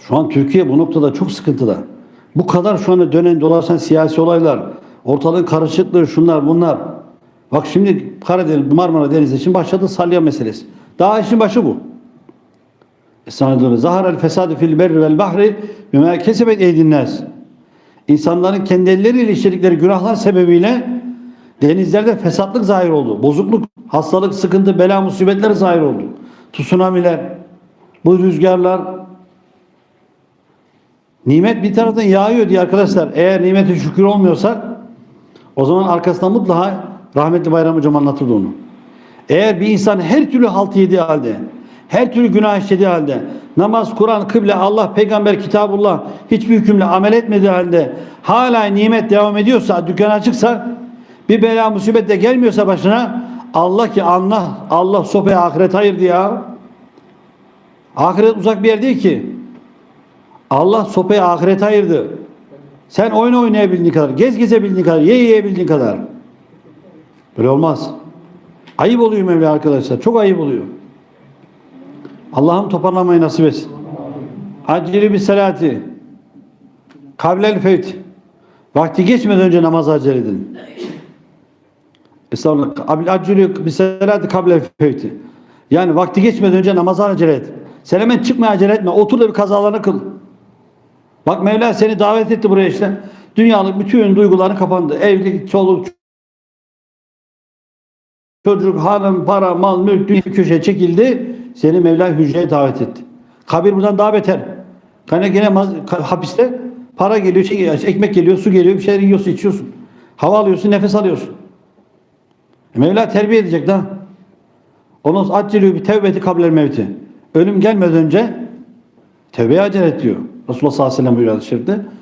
Şu an Türkiye bu noktada çok sıkıntıda. Bu kadar şu anda dönen dolaşan siyasi olaylar, ortalığın karışıklığı şunlar bunlar. Bak şimdi Karadeniz, Marmara Denizi için başladı salya meselesi. Daha işin başı bu. Estağfirullah. Zaharel fesadu fil berri vel bahri bima kesebet eydinnas. İnsanların kendi elleriyle işledikleri günahlar sebebiyle denizlerde fesatlık zahir oldu. Bozukluk, hastalık, sıkıntı, bela, musibetler zahir oldu. Tsunamiler, bu rüzgarlar, nimet bir taraftan yağıyor diye arkadaşlar. Eğer nimete şükür olmuyorsak o zaman arkasından mutlaka rahmetli Bayram Hocam anlatırdı onu. Eğer bir insan her türlü halt yediği halde, her türlü günah işlediği halde, namaz, Kur'an, kıble, Allah, peygamber, kitabullah hiçbir hükümle amel etmediği halde hala nimet devam ediyorsa, dükkan açıksa, bir bela musibet de gelmiyorsa başına Allah ki Allah, Allah sopaya ahiret ayırdı ya. Ahiret uzak bir yer değil ki. Allah sopaya ahiret ayırdı. Sen oyun oynayabildiğin kadar, gez gezebildiğin kadar, ye yiyebildiğin kadar. Böyle olmaz. Ayıp oluyor Mevla arkadaşlar. Çok ayıp oluyor. Allah'ım toparlamayı nasip etsin. Acili bir salati. Kablel fevt. Vakti geçmeden önce namazı acele edin. Estağfurullah. Abil acili bir salati kablel fevti. Yani vakti geçmeden önce namazı acele et. Sen hemen çıkmaya acele etme. Otur da bir kazalarını kıl. Bak Mevla seni davet etti buraya işte. Dünyalık bütün duyguların kapandı. Evlilik, çoluk, çocuk, hanım, para, mal, mülk, dünya köşeye çekildi. Seni Mevla hücreye davet etti. Kabir bundan daha beter. Kaynak yine hapiste para geliyor, şey, ekmek geliyor, su geliyor, bir şeyler yiyorsun, içiyorsun. Hava alıyorsun, nefes alıyorsun. E Mevla terbiye edecek daha. Onun aceliyor bir tevbeti kabler mevti. Ölüm gelmeden önce tevbeye acele et diyor. Resulullah sallallahu aleyhi ve sellem buyuruyor.